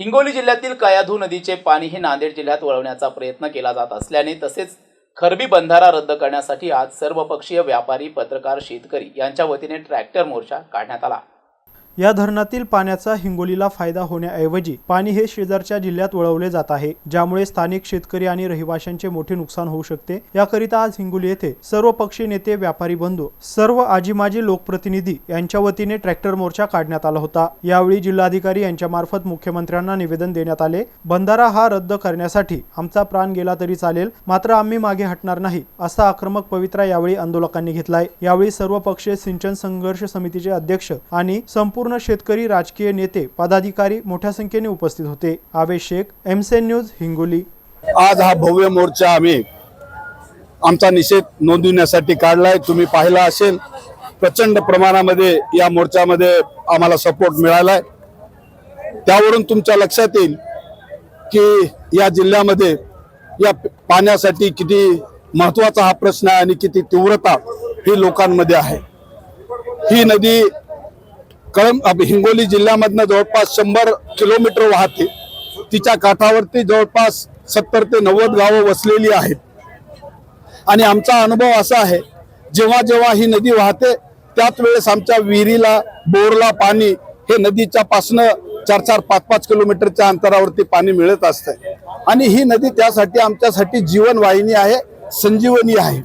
हिंगोली जिल्ह्यातील कयाधू नदीचे पाणी हे नांदेड जिल्ह्यात वळवण्याचा प्रयत्न केला जात असल्याने तसेच खरबी बंधारा रद्द करण्यासाठी आज सर्वपक्षीय व्यापारी पत्रकार शेतकरी यांच्या वतीने ट्रॅक्टर मोर्चा काढण्यात आला. या धरणातील पाण्याचा हिंगोलीला फायदा होण्याऐवजी पाणी हे शेजारच्या जिल्ह्यात वळवले जात आहे ज्यामुळे स्थानिक शेतकरी आणि रहिवाशांचे मोठे नुकसान होऊ शकते. याकरिता आज हिंगोली येथे सर्व पक्षी नेते व्यापारी बंधू सर्व आजी माजी लोकप्रतिनिधी यांच्या वतीने ट्रॅक्टर मोर्चा काढण्यात आला होता. यावेळी जिल्हाधिकारी यांच्या मार्फत मुख्यमंत्र्यांना निवेदन देण्यात आले. बंधारा हा रद्द करण्यासाठी आमचा प्राण गेला तरी चालेल मात्र आम्ही मागे हटणार नाही असा आक्रमक पवित्रा यावेळी आंदोलकांनी घेतलाय. यावेळी सर्व पक्षीय सिंचन संघर्ष समितीचे अध्यक्ष आणि संपूर्ण शेतकरी राजकीय नेते पदाधिकारी मोठ्या संख्येने उपस्थित होते. आवेश शेख एमसेन न्यूज हिंगोली. आज हा भव्य मोर्चा आम्ही आमचा निषेध नोंदवण्यासाठी काढलाय. तुम्ही पाहिला असेल प्रचंड प्रमाणामध्ये या मोर्चामध्ये आम्हाला सपोर्ट मिळालाय. त्यावरून तुमच्या लक्षात येईल की या जिल्ह्यामध्ये या पाण्यासाठी किती महत्त्वाचा हा प्रश्न आहे आणि किती तीव्रता ही लोकांमध्ये आहे. ही नदी कळम हिंगोली जिल्ह्यामधनं जवळपास शंभर किलोमीटर वाहते. तिच्या काठावरती जवळपास सत्तर ते नव्वद गावं वसलेली आहेत. आणि आमचा अनुभव असा आहे जेव्हा जेव्हा ही नदी वाहते त्याच वेळेस आमच्या विहिरीला बोरला पाणी हे नदीच्या पासनं चार चार पाच पाच किलोमीटरच्या अंतरावरती पाणी मिळत असतं. आणि ही नदी त्यासाठी आमच्यासाठी जीवनवाहिनी आहे संजीवनी आहे.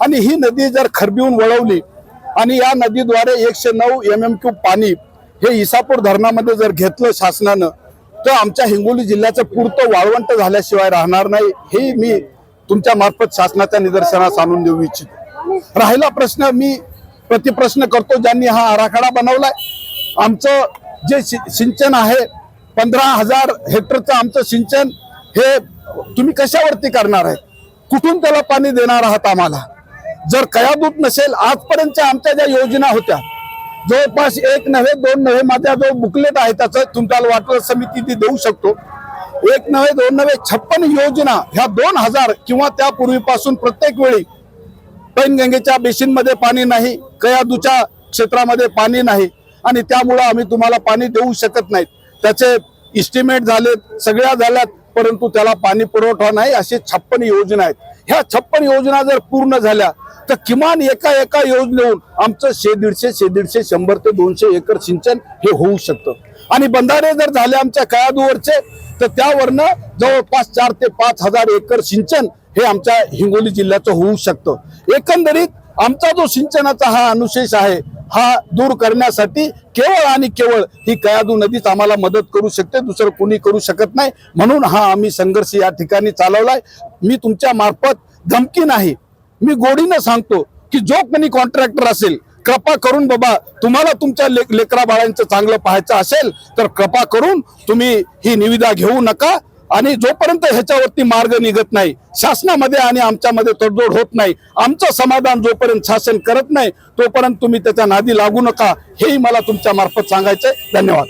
आणि ही नदी जर खरबिवून वळवली आणि या नदीद्वारे एकशे नऊ एम एम क्यू पाणी हे इसापूर धरणामध्ये जर घेतलं शासनानं तर आमच्या हिंगोली जिल्ह्याचं पुरतं वाळवंट झाल्याशिवाय राहणार नाही हे मी तुमच्या मार्फत शासनाच्या निदर्शनास आणून देऊ इच्छितो. राहिला प्रश्न मी प्रतिप्रश्न करतो ज्यांनी हा आराखडा बनवलाय. आमचं जे सिंचन आहे पंधरा हजार हेक्टरचं आमचं सिंचन हे तुम्ही कशावरती करणार आहे कुठून त्याला पाणी देणार आहात आम्हाला? जर कयादूत नसेल आजपर्यंतच्या आमच्या ज्या योजना होत्या जवळपास एक नव्हे दोन नव्हे माझ्या जो बुकलेट आहे त्याचं तुमच्याला वाटलं समिती ती देऊ शकतो. एक नव्हे दोन नव्हे छप्पन योजना ह्या दोन हजार किंवा त्यापूर्वीपासून प्रत्येक वेळी पैनगंगेच्या बेसिनमध्ये पाणी नाही कयादूच्या क्षेत्रामध्ये पाणी नाही आणि त्यामुळं आम्ही तुम्हाला पाणी देऊ शकत नाहीत. त्याचे इस्टिमेट झालेत सगळ्या झाल्यात परंतु त्याला पाणी पुरवठा नाही असे छप्पन योजना आहेत. ह्या छप्पन योजना जर पूर्ण झाल्या तर किमान एका एका योजनेहून आमचं शे दीडशे शे दीडशे शंभर ते दोनशे एकर सिंचन हे होऊ शकतं. आणि बंधारे जर झाले आमच्या कयादूवरचे तर त्यावरनं जवळपास चार ते पाच हजार एकर सिंचन हे आमच्या हिंगोली जिल्ह्याचं होऊ शकतं. एकंदरीत आमचा जो सिंचनाचा हा अनुशेष आहे हा दूर करण्यासाठी केवळ आणि केवळ ही कयादू नदीच आम्हाला मदत करू शकते दुसरं कोणी करू शकत नाही. म्हणून हा आम्ही संघर्ष या ठिकाणी चालवलाय. मी तुमच्या मार्फत धमकी नाही मी गोडीनं सांगतो की जो कोणी कॉन्ट्रॅक्टर असेल कृपा करून बाबा तुम्हाला तुमच्या ले लेकरा बाळांचं चांगलं पाहायचं असेल तर कृपा करून तुम्ही ही निविदा घेऊ नका. आणि जोपर्यंत ह्याच्यावरती मार्ग निघत नाही शासनामध्ये आणि आमच्यामध्ये तडजोड होत नाही आमचं समाधान जोपर्यंत शासन करत नाही तोपर्यंत तुम्ही त्याच्या नादी लागू नका. हेही मला तुमच्या मार्फत सांगायचंय. धन्यवाद.